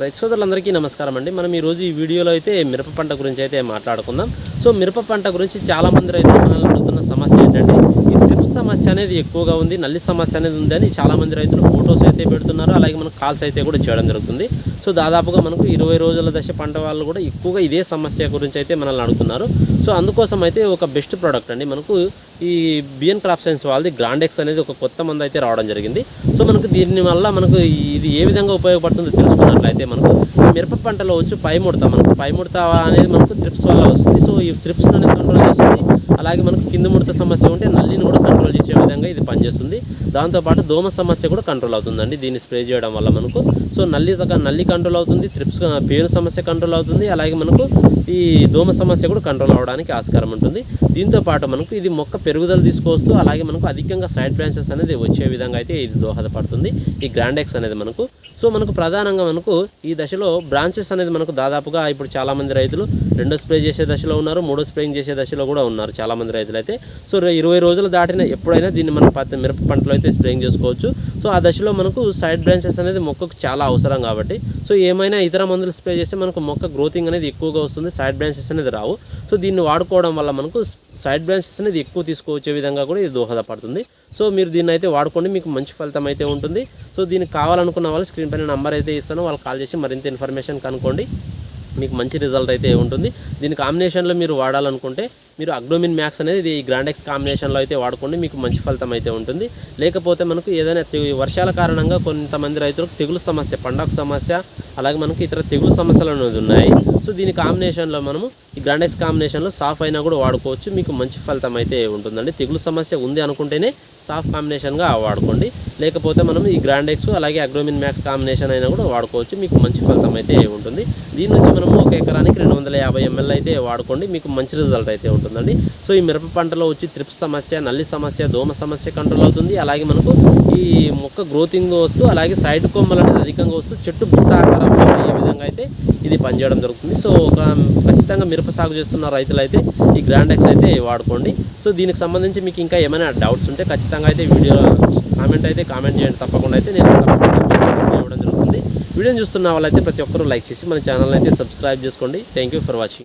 రైతు సోదరులందరికీ నమస్కారం అండి. మనం ఈరోజు ఈ వీడియోలో అయితే మిరప పంట గురించి అయితే మాట్లాడుకుందాం. సో మిరప పంట గురించి చాలామంది రైతులు మనల్ని అడుగుతున్న సమస్య ఏంటంటే ఈ త్రిప్స్ సమస్య అనేది ఎక్కువగా ఉంది నల్లి సమస్య అనేది ఉందని చాలామంది రైతులు ఫొటోస్ అయితే పెడుతున్నారు అలాగే మనకు కాల్స్ అయితే కూడా చేయడం జరుగుతుంది. సో దాదాపుగా మనకు ఇరవై రోజుల దశ పంట వాళ్ళు కూడా ఎక్కువగా ఇదే సమస్య గురించి అయితే మనల్ని అడుగుతున్నారు. సో అందుకోసం అయితే ఒక బెస్ట్ ప్రోడక్ట్ అండి. మనకు ఈ బిఎన్ క్రాప్ సైన్స్ వాళ్ళది గ్రాండెక్స్ అనేది ఒక కొత్త మందు అయితే రావడం జరిగింది. సో మనకు దీని వల్ల మనకు ఇది ఏ విధంగా ఉపయోగపడుతుందో తెలుసుకున్నట్లయితే మనకు మిరప పంటలో వచ్చి పై ముడత మనకు పై ముడత అనేది మనకు త్రిప్స్ వల్ల వస్తుంది. సో ఈ త్రిప్స్ అనేది కంట్రోల్ చేస్తుంది. అలాగే మనకు కింద ముడత సమస్య ఉంటే నల్లిని కూడా కంట్రోల్ చేసే విధంగా ఇది పనిచేస్తుంది. దాంతోపాటు దోమ సమస్య కూడా కంట్రోల్ అవుతుందండి. దీన్ని స్ప్రే చేయడం వల్ల మనకు. సో నల్లి నల్లి కంట్రోల్ అవుతుంది త్రిప్స్ పేను సమస్య కంట్రోల్ అవుతుంది అలాగే మనకు ఈ దోమ సమస్య కూడా కంట్రోల్ అవడానికి ఆస్కారం ఉంటుంది. దీంతో పాటు మనకు ఇది మొక్క పెరుగుదల తీసుకొస్తూ అలాగే మనకు అధికంగా సైడ్ బ్రాంచెస్ అనేది వచ్చే విధంగా అయితే ఇది దోహదపడుతుంది ఈ గ్రాండెక్స్ అనేది మనకు. సో మనకు ప్రధానంగా మనకు ఈ దశలో బ్రాంచెస్ అనేది మనకు దాదాపుగా ఇప్పుడు చాలామంది రైతులు రెండో స్ప్రే చేసే దశలో ఉన్నారు మూడో స్ప్రేయింగ్ చేసే దశలో కూడా ఉన్నారు చాలామంది రైతులు అయితే. సో ఇరవై రోజులు దాటిన ఎప్పుడైనా దీన్ని మనం పత్తి మిరప పంటలో అయితే స్ప్రేయింగ్ చేసుకోవచ్చు. సో ఆ దశలో మనకు సైడ్ బ్రాంచెస్ అనేది మొక్కకు చాలా అవసరం కాబట్టి సో ఏమైనా ఇతర మందులు స్ప్రే చేస్తే మనకు మొక్క గ్రోతింగ్ అనేది ఎక్కువగా వస్తుంది సైడ్ బ్రాంచెస్ అనేది రావు. సో దీన్ని వాడుకోవడం వల్ల మనకు సైడ్ బ్రాంచెస్ అనేది ఎక్కువ తీసుకువచ్చే విధంగా కూడా ఇది దోహదపడుతుంది. సో మీరు దీన్ని అయితే వాడుకోండి మీకు మంచి ఫలితం అయితే ఉంటుంది. సో దీనికి కావాలనుకున్న వాళ్ళు స్క్రీన్ పైన నెంబర్ అయితే ఇస్తాను వాళ్ళు కాల్ చేసి మరింత ఇన్ఫర్మేషన్ కనుక్కోండి. మీకు మంచి రిజల్ట్ అయితే ఉంటుంది. దీని కాంబినేషన్లో మీరు వాడాలనుకుంటే మీరు అగ్డోమిన్ మ్యాక్స్ అనేది ఇది గ్రాండెక్స్ కాంబినేషన్లో అయితే వాడుకోండి మీకు మంచి ఫలితం అయితే ఉంటుంది. లేకపోతే మనకు ఏదైనా వర్షాల కారణంగా కొంతమంది రైతులకు తెగులు సమస్య పండగ సమస్య అలాగే మనకు ఇతర తెగులు సమస్యలు అనేది ఉన్నాయి. సో దీని కాంబినేషన్లో మనము ఈ గ్రాండెక్స్ కాంబినేషన్లో సాఫ్ అయినా కూడా వాడుకోవచ్చు మీకు మంచి ఫలితం అయితే ఉంటుందండి. తెగులు సమస్య ఉంది అనుకుంటేనే సాఫ్ట్ కాంబినేషన్గా వాడుకోండి. లేకపోతే మనం ఈ గ్రాండెక్స్ అలాగే అగ్రోమిన్ మ్యాక్స్ కాంబినేషన్ అయినా కూడా వాడుకోవచ్చు. మీకు మంచి ఫలితం అయితే ఉంటుంది. దీని నుంచి మనము ఒక ఎకరానికి రెండు వందల యాభై ఎంఎల్ అయితే వాడుకోండి. మీకు మంచి రిజల్ట్ అయితే ఉంటుందండి. సో ఈ మిరప పంటలో వచ్చి త్రిప్స్ సమస్య నల్లి సమస్య దోమ సమస్య కంట్రోల్ అవుతుంది. అలాగే మనకు ఈ మొక్క గ్రోతింగ్ వస్తూ అలాగే సైడ్ కొమ్మలు అనేది అధికంగా వస్తూ చెట్టు బుట్ట ఆకారంలో అయ్యే విధంగా అయితే ఇది పనిచేయడం జరుగుతుంది. సో ఒక ఖచ్చితంగా మిరప సాగు చేస్తున్న రైతులైతే ఈ గ్రాండెక్స్ అయితే వాడుకోండి. సో దీనికి సంబంధించి మీకు ఇంకా ఏమైనా డౌట్స్ ఉంటే ఖచ్చితంగా అయితే వీడియో కామెంట్ అయితే కామెంట్ చేయండి. తప్పకుండా అయితే నేను ఇవ్వడం జరుగుతుంది. వీడియోని చూస్తున్న వాళ్ళైతే ప్రతి ఒక్కరూ లైక్ చేసి మన ఛానల్ అయితే సబ్స్క్రైబ్ చేసుకోండి. Thank you for watching